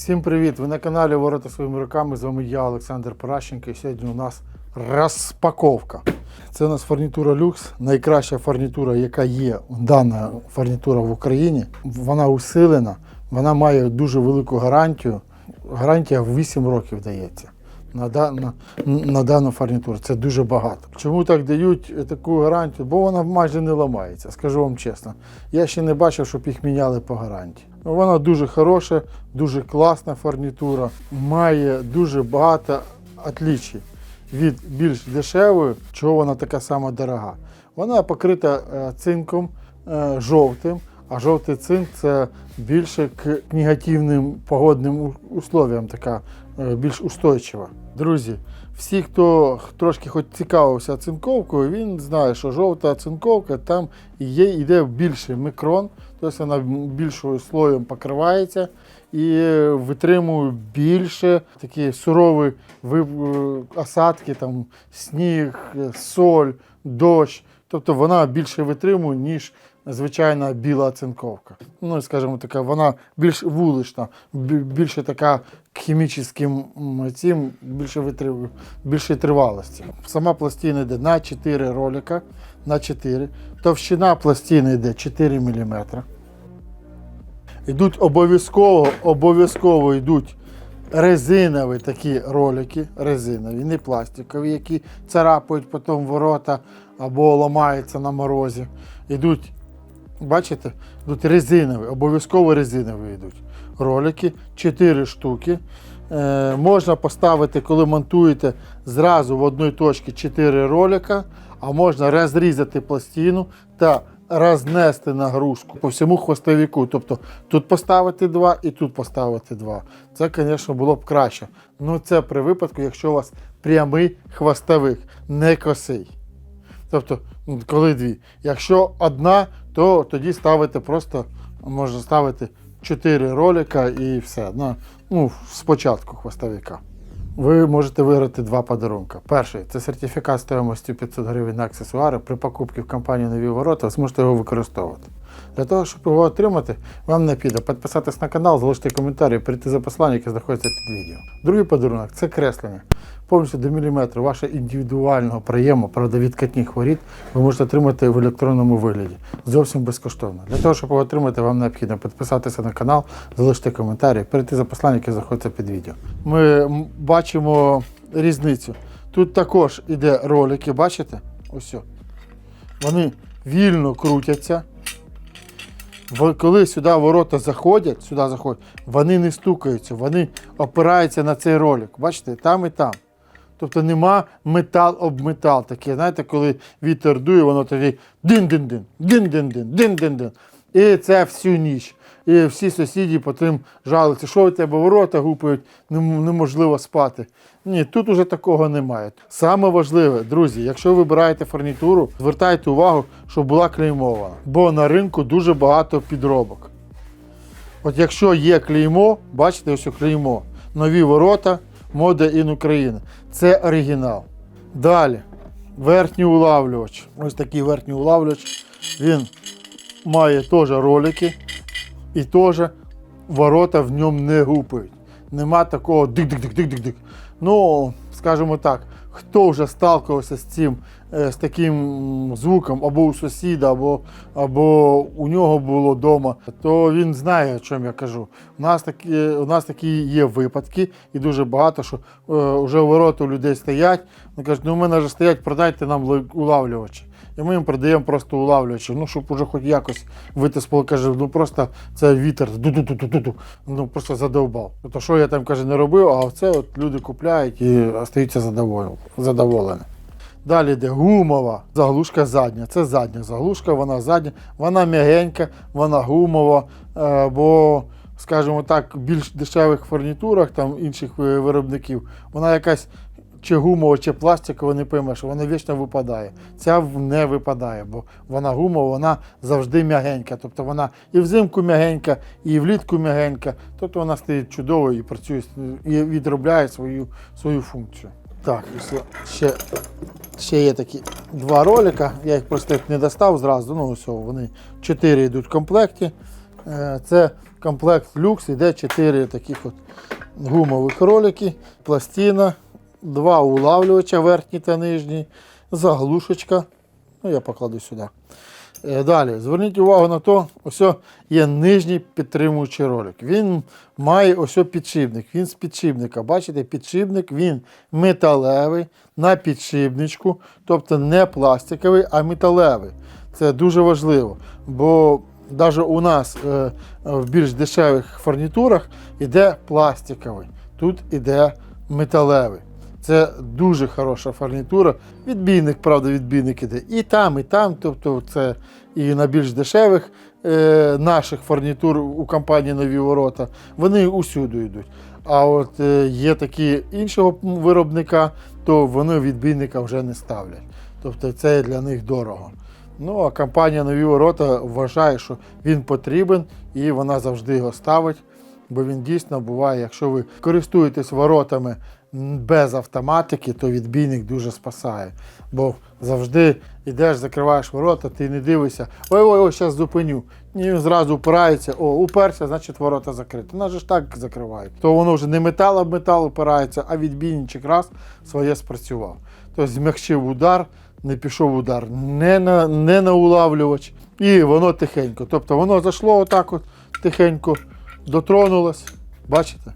Всім привіт! Ви на каналі Ворота своїми руками. З вами я, Олександр Паращенко. І сьогодні у нас розпаковка. Це у нас фурнітура люкс, найкраща фурнітура, яка є. Дана фурнітура в Україні. Вона усилена, вона має дуже велику гарантію. Гарантія в 8 років дається. На, да- на, дану фурнітуру. Це дуже багато. Чому так дають таку гарантію? Бо вона майже не ламається, скажу вам чесно. Я ще не бачив, щоб їх міняли по гарантії. Ну, Вона дуже хороша, дуже класна фурнітура, має дуже багато отличій від більш дешевої, чого вона така сама дорога. Вона покрита е, цинком е, жовтим, а жовтий цинк це більше к негативним погодним условіям, така е, більш устойчива. Друзі, всі, хто трошки хоч цікавився цинковкою, він знає, що жовта цинковка там є, йде більший мікрон, тобто вона більшою слоєм покривається і е, витримує більше такі сурові осадки, там, сніг, е, соль, дощ. Тобто вона більше витримує, ніж звичайна біла цинковка. Ну, скажімо така, вона більш вулична, більше така хімічним цим, більше витримує, більше тривалості. Сама пластина йде на 4 ролика, на 4. Товщина пластини йде 4 мм. Йдуть обов'язково, обов'язково йдуть резинові такі ролики, резинові, не пластикові, які царапають потім ворота або ламаються на морозі. Йдуть, бачите, йдуть резинові, обов'язково резинові йдуть ролики, 4 штуки. Е, можна поставити, коли монтуєте зразу в одній точці 4 ролика, а можна розрізати пластину та рознести нагрузку по всьому хвостовіку. Тобто тут поставити два і тут поставити два. Це, звісно, було б краще. Ну це при випадку, якщо у вас прямий хвостовик, не косий. Тобто, ну, коли дві. Якщо одна, то тоді ставити просто, можна ставити 4 ролика і все. Ну, ну, спочатку хвостовика. Ви можете виграти два подарунки. Перший це сертифікат стоїмостю 500 гривень на аксесуари. При покупці в компанії Нові ворота ви зможете його використовувати. Для того, щоб його отримати, вам необхідно підписатись на канал, залишити коментарі, перейти за послання, яке знаходиться під відео. Другий подарунок це креслення. Повністю до міліметру вашого індивідуального приєму, правда, відкатних воріт, ви можете отримати в електронному вигляді. Зовсім безкоштовно. Для того, щоб його отримати, вам необхідно підписатися на канал, залишити коментарі, перейти за послання, яке знаходиться під відео. Ми бачимо різницю. Тут також іде ролики, бачите? Ось. Вони вільно крутяться. Коли сюди ворота заходять, сюди заходять, вони не стукаються, вони опираються на цей ролик. Бачите, там і там. Тобто нема метал об метал. Таке, знаєте, коли вітер дує, воно тоді дин-дин-дин, дин-дин-дин, дин-дин-дин. І це всю ніч. І всі сусіди потім жалуються, що у тебе ворота гупають, неможливо спати. Ні, тут уже такого немає. Саме важливе, друзі, якщо ви вибираєте фурнітуру, звертайте увагу, щоб була клеймована. Бо на ринку дуже багато підробок. От якщо є клеймо, бачите, ось клеймо. Нові ворота, мода in Україна. Це оригінал. Далі. Верхній улавлювач. Ось такий верхній улавлювач. Він має теж ролики і теж ворота в ньому не гупають. Нема такого дик-дик-дик-дик-дик-дик. Ну, скажімо так, хто вже сталкувався з цим, з таким звуком або у сусіда, або, або у нього було вдома, то він знає, о чому я кажу. У нас такі, у нас такі є випадки, і дуже багато, що е, вже ворота у людей стоять. Вони кажуть, ну у мене вже стоять, продайте нам улавлювачі. І ми їм продаємо просто улавлювачі, ну, щоб уже хоч якось вийти каже, ну просто це вітер, ду-ду-ду-ду-ду, ну просто задовбав. То що я там каже, не робив, а це от люди купляють і остаються задоволені. Далі йде гумова заглушка задня. Це задня заглушка, вона задня, вона м'ягенька, вона гумова, е, бо, скажімо так, більш дешевих фурнітурах там інших виробників, вона якась чи гумова, чи пластикова, не поймеш, вона вічно випадає. Ця не випадає, бо вона гумова, вона завжди м'ягенька. Тобто вона і взимку м'ягенька, і влітку м'ягенька. Тобто вона стоїть чудово і працює і відробляє свою, свою функцію. Так, ще, ще є такі два ролика. Я їх просто не достав зразу. Ну, все, вони чотири йдуть в комплекті. Е, Це комплект люкс іде 4 таких от гумових ролики, пластина, два улавлювача верхній та нижній, заглушечка. Ну, я покладу сюди. Е, Далі, зверніть увагу на то, ось є нижній підтримуючий ролик. Він має ось підшипник. Він з підшипника. Бачите, підшипник він металевий на підшипничку, тобто не пластиковий, а металевий. Це дуже важливо, бо навіть у нас е, в більш дешевих фурнітурах іде пластиковий, тут іде металевий. Це дуже хороша фурнітура. Відбійник, правда, відбійник іде. І там, і там. Тобто це і на більш дешевих е, наших фурнітур у компанії Нові Ворота. Вони усюди йдуть. А от е, є такі іншого виробника, то вони відбійника вже не ставлять. Тобто це для них дорого. Ну, а компанія Нові Ворота вважає, що він потрібен і вона завжди його ставить. Бо він дійсно буває, якщо ви користуєтесь воротами без автоматики, то відбійник дуже спасає. Бо завжди йдеш, закриваєш ворота, ти не дивишся, ой-ой, ой, зараз зупиню. І зразу упирається, о, уперся, значить ворота закриті. Же ж так закривають. То воно вже не метал об метал упирається, а відбійничок раз своє спрацював. Тобто змягчив удар, не пішов удар не на, не на улавлювач, і воно тихенько. Тобто воно зайшло отак от тихенько, дотронулось. Бачите?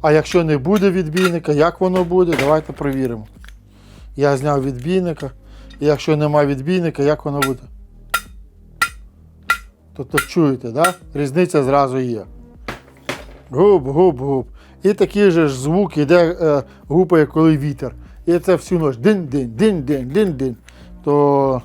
А якщо не буде відбійника, як воно буде, давайте перевіримо. Я зняв відбійника. І якщо немає відбійника, як воно буде? Тобто чуєте, да? різниця зразу є. Губ, губ, губ. І такий же ж звук іде е, гупає, коли вітер. І це всю ніч. Дин-дин, дин-дин, дин-дин. То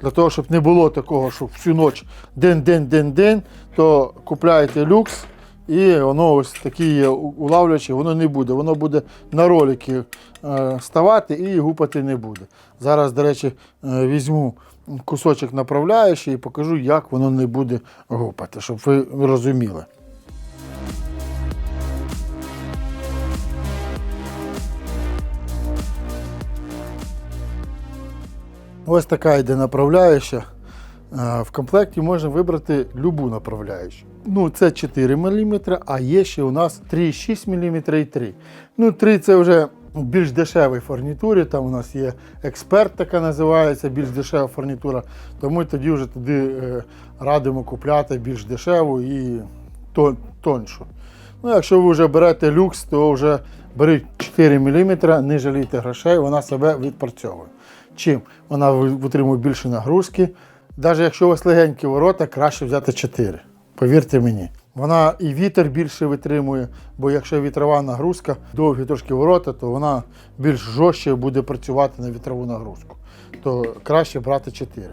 для того, щоб не було такого, що всю ніч дин-дин-дин-дин, то купляєте люкс і воно ось такі улавлювачі, воно не буде. Воно буде на ролики е, ставати і гупати не буде. Зараз, до речі, е, візьму кусочок направляючий і покажу, як воно не буде гупати, щоб ви розуміли. Ось така йде направляюча. Е, В комплекті можна вибрати любу направляючу. Ну, це 4 мм, а є ще у нас 3,6 мм і 3. Ну, 3 це вже в більш дешевій фурнітурі. Там у нас є експерт, така називається, більш дешева фурнітура. Тому тоді вже туди е, радимо купляти більш дешеву і тон- тоншу. Ну, якщо ви вже берете люкс, то вже беріть 4 мм, не жалійте грошей, вона себе відпрацьовує. Чим? Вона витримує більше нагрузки. Навіть якщо у вас легенькі ворота, краще взяти 4. Повірте мені. Вона і вітер більше витримує, бо якщо вітрова нагрузка, довгі трошки ворота, то вона більш жорстче буде працювати на вітрову нагрузку. То краще брати 4.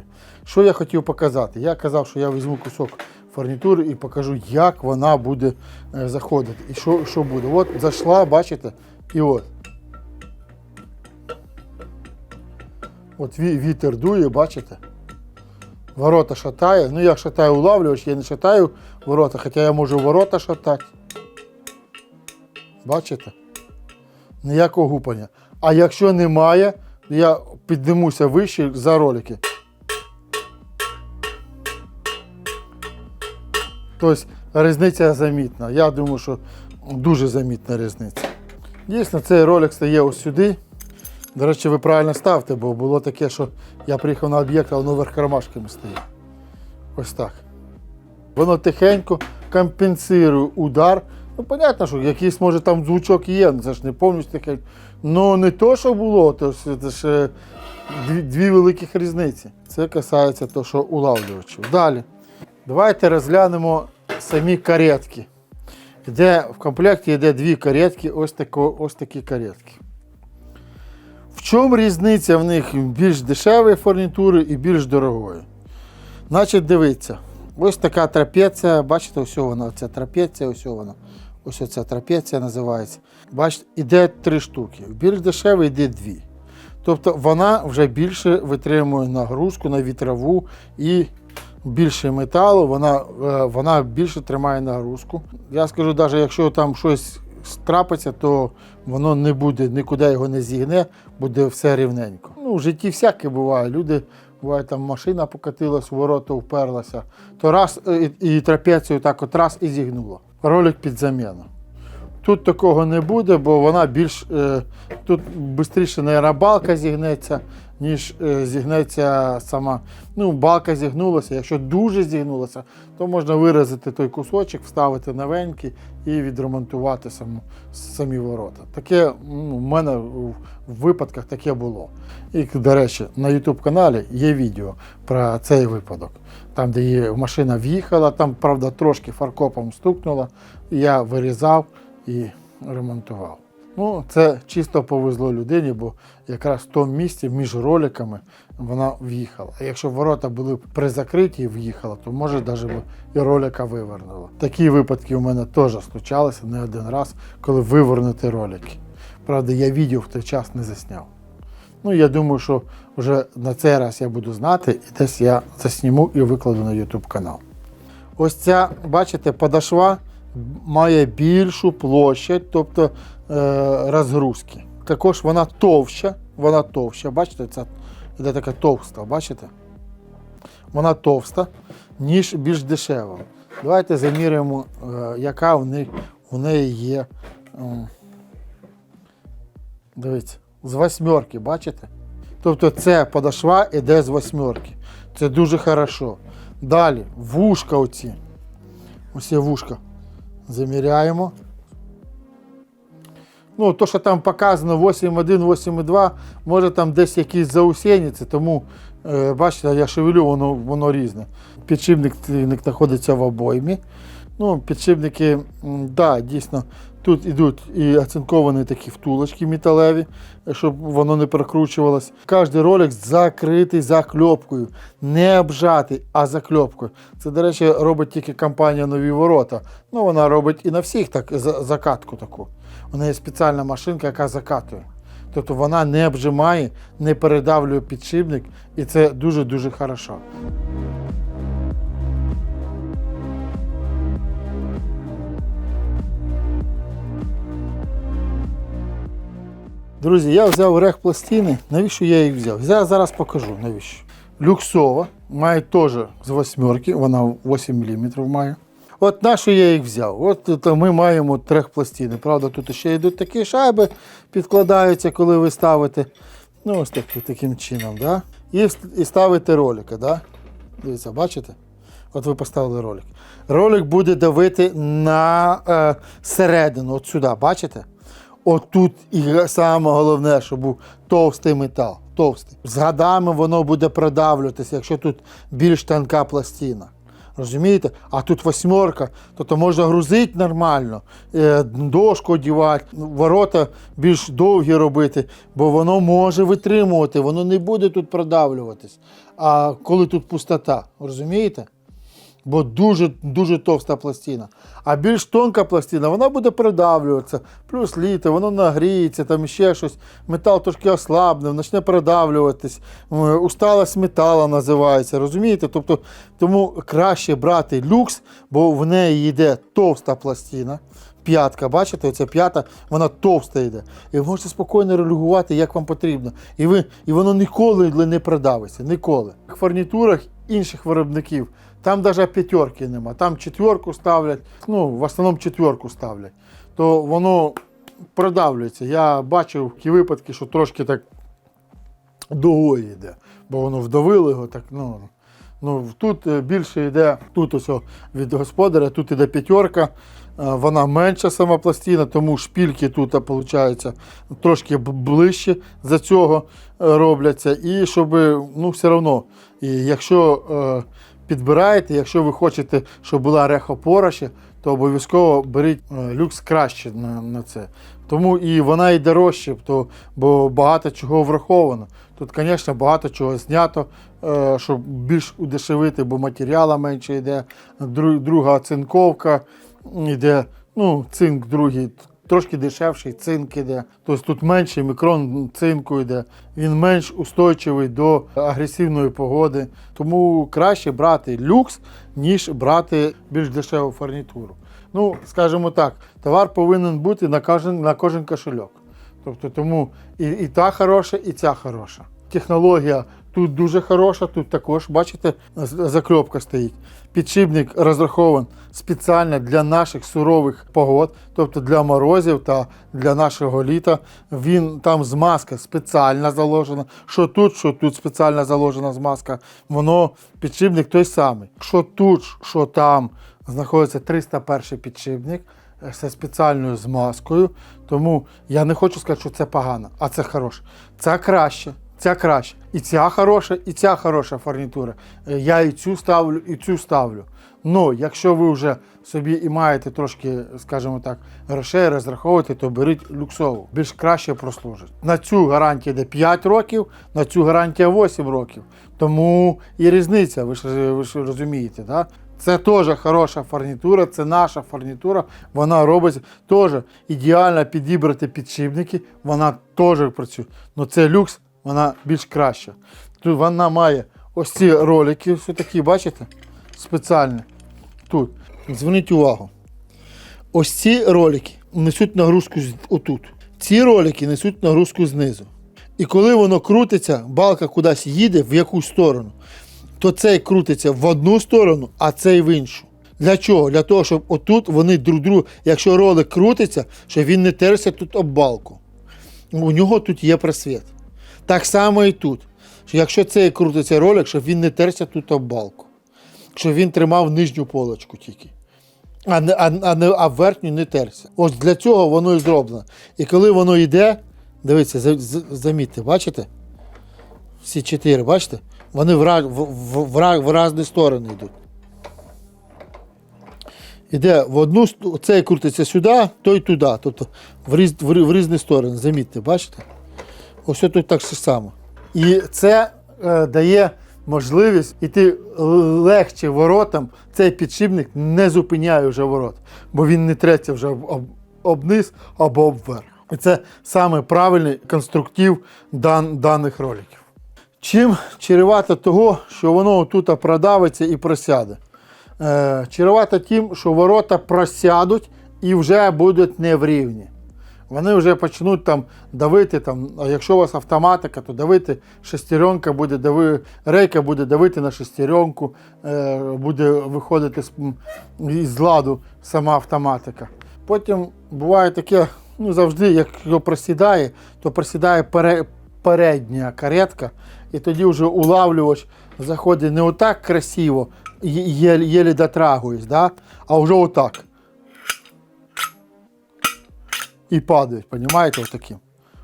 Що я хотів показати? Я казав, що я візьму кусок фурнітури і покажу, як вона буде е, заходити. І що, що буде. От зайшла, бачите, і от. От вітер дує, бачите? Ворота шатає. Ну, я шатаю улавлювач, я не шатаю ворота, хоча я можу ворота шатати. Бачите? Ніякого гупання. А якщо немає, я піднімуся вище за ролики. Тобто різниця замітна. Я думаю, що дуже замітна різниця. Дійсно, цей ролик стає ось сюди. До речі, ви правильно ставте, бо було таке, що я приїхав на об'єкт, а воно вверх кармашками стоїть. Ось так. Воно тихенько компенсує удар. Ну, понятно, що якийсь може там звучок є, ну, це ж не повністю тихенько. Ну не то, що було, то це ж е, дві, дві великих різниці. Це касається того, що улавлювачів. Далі. Давайте розглянемо самі каретки. Де в комплекті йде дві каретки, ось, тако, ось такі каретки. Чому різниця в них більш дешевої фурнітури і більш дорогої? Значить, дивіться, ось така трапеція, бачите, ось вона, ця трапеція, ось вона. Ось ця трапеція називається. Бачите, іде три штуки. Більш дешевий йде дві. Тобто вона вже більше витримує нагрузку на вітрову і більше металу, вона, е, вона більше тримає нагрузку. Я скажу, навіть якщо там щось трапиться, то воно не буде, нікуди його не зігне, буде все рівненько. Ну, в житті всяке буває. Люди Буває, там машина покатилась, ворота вперлася, то раз е, і, і трапецію так от раз і зігнуло. Ролик під заміну. Тут такого не буде, бо вона більш е, тут швидше, балка зігнеться, ніж е, зігнеться сама. Ну, балка зігнулася. Якщо дуже зігнулася, то можна виразити той кусочок, вставити новенький і відремонтувати саму, самі ворота. Таке ну, в мене в, випадках таке було. І, до речі, на YouTube каналі є відео про цей випадок. Там, де її машина в'їхала, там, правда, трошки фаркопом стукнула, я вирізав і ремонтував. Ну, це чисто повезло людині, бо якраз в тому місці між роликами вона в'їхала. А якщо ворота були при закритті і в'їхала, то може навіть і ролика вивернула. Такі випадки у мене теж случалися не один раз, коли вивернути ролики. Правда, я відео в той час не засняв. Ну, я думаю, що вже на цей раз я буду знати, і десь я засніму і викладу на YouTube канал. Ось ця, бачите, подошва має більшу площадь, тобто розгрузки. Також вона товща, вона товща, бачите, ця іде така товста, бачите? Вона товста, ніж більш дешева. Давайте заміряємо, е, яка в неї, у неї є. Дивіться, з восьмерки, бачите? Тобто це подошва іде з восьмерки. Це дуже хорошо. Далі, вушка оці. Є вушка. Заміряємо. Ну, то, що там показано 8,1, 8,2, може там десь якісь заусєніці, тому е, бачите, я шевелю, воно, воно різне. Підшипник знаходиться в обоймі. Ну, підшипники, да, дійсно, тут йдуть і оцинковані такі втулочки металеві, щоб воно не прокручувалось. Кожен ролик закритий закльопкою, не обжатий, а закльопкою. Це, до речі, робить тільки компанія Нові Ворота. Ну, вона робить і на всіх так, закатку таку. У неї спеціальна машинка, яка закатує. Тобто вона не обжимає, не передавлює підшипник, і це дуже-дуже хорошо. Друзі, я взяв рех пластини. Навіщо я їх взяв? Я зараз покажу навіщо. Люксова, має теж з восьмерки, вона 8 мм має. От на що я їх взяв? От ми маємо трех пластини. Правда, тут ще йдуть такі шайби, підкладаються, коли ви ставите. Ну, ось так, таким чином. Да? І, і ставите ролика. Да? Дивіться, бачите? От ви поставили ролик. Ролик буде давити на е, середину, от сюди, бачите? Отут і саме головне, щоб був товстий метал. Товстий. З годами воно буде продавлюватися, якщо тут більш тонка пластина. Розумієте? А тут восьмерка, то, то можна грузити нормально, е, дошку одівати, ворота більш довгі робити, бо воно може витримувати, воно не буде тут продавлюватись. А коли тут пустота, розумієте? Бо дуже дуже товста пластина. А більш тонка пластина, вона буде придавлюватися. Плюс літо, воно нагріється, там ще щось. Метал трошки ослабне, почне придавлюватись. Е, Усталость металу називається. Розумієте? Тобто, тому краще брати люкс, бо в неї йде товста пластина. П'ятка, бачите, оця п'ята, вона товста йде. І ви можете спокійно регулювати, як вам потрібно. І, ви, і воно ніколи не продавиться. Ніколи. В фурнітурах інших виробників там навіть п'ятерки нема. Там четверку ставлять, ну, в основному четверку ставлять. То воно продавлюється. Я бачив ті випадки, що трошки так дугою йде, бо воно вдавило його так. ну, Ну, тут е, більше йде, тут ось від господаря, тут йде п'ятерка, е, вона менша сама пластина, тому шпільки тут виходить трошки ближче за цього е, робляться. І щоб, ну, все одно, і якщо підбираєте, якщо ви хочете, щоб була рехопора ще, то обов'язково беріть е, люкс краще на, на це. Тому і вона і дорожче, то, бо багато чого враховано. Тут, звісно, багато чого знято, е, щоб більш удешевити, бо матеріалу менше йде. Друга цинковка йде, ну, цинк другий, трошки дешевший, цинк іде. Тобто тут менший мікрон цинку йде. Він менш устойчивий до агресивної погоди. Тому краще брати люкс, ніж брати більш дешеву фурнітуру. Ну, скажімо так, товар повинен бути на кожен, на кожен кошельок. Тобто тому і, і та хороша, і ця хороша. Технологія Тут дуже хороша, тут також, бачите, закльопка стоїть. Підшипник розрахований спеціально для наших сурових погод, тобто для морозів та для нашого літа. Він там змазка спеціальна заложена. Що тут, що тут спеціально заложена змазка. Воно підшипник той самий. Що тут, що там знаходиться 301 підшипник е, зі спеціальною змазкою. Тому я не хочу сказати, що це погано, а це хороше. Це краще. Ця краще. І ця хороша, і ця хороша фурнітура. Е, Я і цю ставлю, і цю ставлю. Ну, якщо ви вже собі і маєте трошки, скажімо так, грошей розраховувати, то беріть люксову. Більш краще прослужить. На цю гарантія йде 5 років, на цю гарантія 8 років. Тому і різниця, ви ж, ви ж розумієте, да? Це теж хороша фурнітура, це наша фурнітура. Вона робить теж ідеально підібрати підшипники, вона теж працює. Ну це люкс, вона більш краща. Тут вона має ось ці ролики, все такі, бачите? Спеціальні. Тут. Зверніть увагу. Ось ці ролики несуть нагрузку отут. Ці ролики несуть нагрузку знизу. І коли воно крутиться, балка кудись їде в якусь сторону, то цей крутиться в одну сторону, а цей в іншу. Для чого? Для того, щоб отут вони друг другу, якщо ролик крутиться, щоб він не терся тут об балку. У нього тут є просвіт. Так само і тут. Що якщо цей крутиться ролик, щоб він не терся тут об балку. Щоб він тримав нижню полочку тільки. А, не, а, а, а верхню не терся. Ось для цього воно і зроблено. І коли воно йде, дивіться, за- за- замітьте, бачите? Всі чотири, бачите? Вони в, в, в, в, різні сторони йдуть. Іде в одну цей крутиться сюди, той туди. Тобто в, різ, в, в різні сторони. Замітьте, бачите? Ось тут так само. І це е, дає можливість іти легше воротам. Цей підшипник не зупиняє вже ворот, бо він не треться вже об, об, об або обверх. І це саме правильний конструктив дан, даних роликів. Чим чревато того, що воно тут продавиться і просяде? Е, чревато тим, що ворота просядуть і вже будуть не в рівні. Вони вже почнуть там давити, там, а якщо у вас автоматика, то давити шестеренка буде дави, рейка буде давити на шестеренку, е, буде виходити з, із ладу сама автоматика. Потім буває таке, ну завжди, як його просідає, то просідає пере, передня каретка, і тоді вже улавлювач заходить не отак красиво, єлі дотрагуюсь, да? а вже отак. І падають, розумієте, отаким.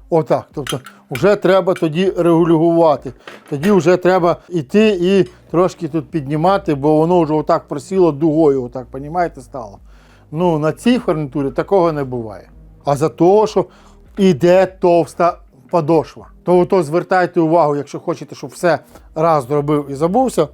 Отак. Тобто вже треба тоді регулювати. Тоді вже треба йти і трошки тут піднімати, бо воно вже отак просіло дугою, отак, розумієте, стало. Ну, на цій фурнітурі такого не буває. А за того, що йде товста подошва. То, то звертайте увагу, якщо хочете, щоб все раз зробив і забувся,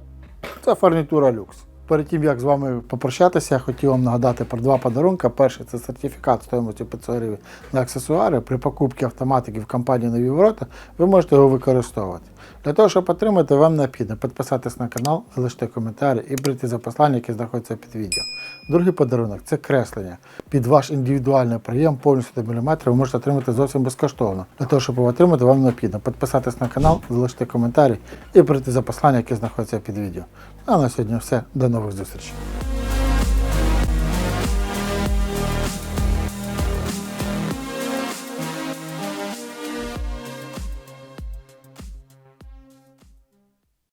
це фурнітура люкс. Перед тим, як з вами попрощатися, я хотів вам нагадати про два подарунки. Перший це сертифікат стоїмості 500 гривень на аксесуари. При покупці автоматики в компанії Нові Ворота ви можете його використовувати. Для того, щоб отримати, вам необхідно підписатись на канал, залишити коментарі і прийти за послання, яке знаходиться під відео. Другий подарунок це креслення. Під ваш індивідуальний прийом повністю до міліметра ви можете отримати зовсім безкоштовно. Для того, щоб його отримати, вам необхідно підписатись на канал, залишити коментарі і прийти за послання, яке знаходиться під відео. А на сьогодні все. До нових зустрічей.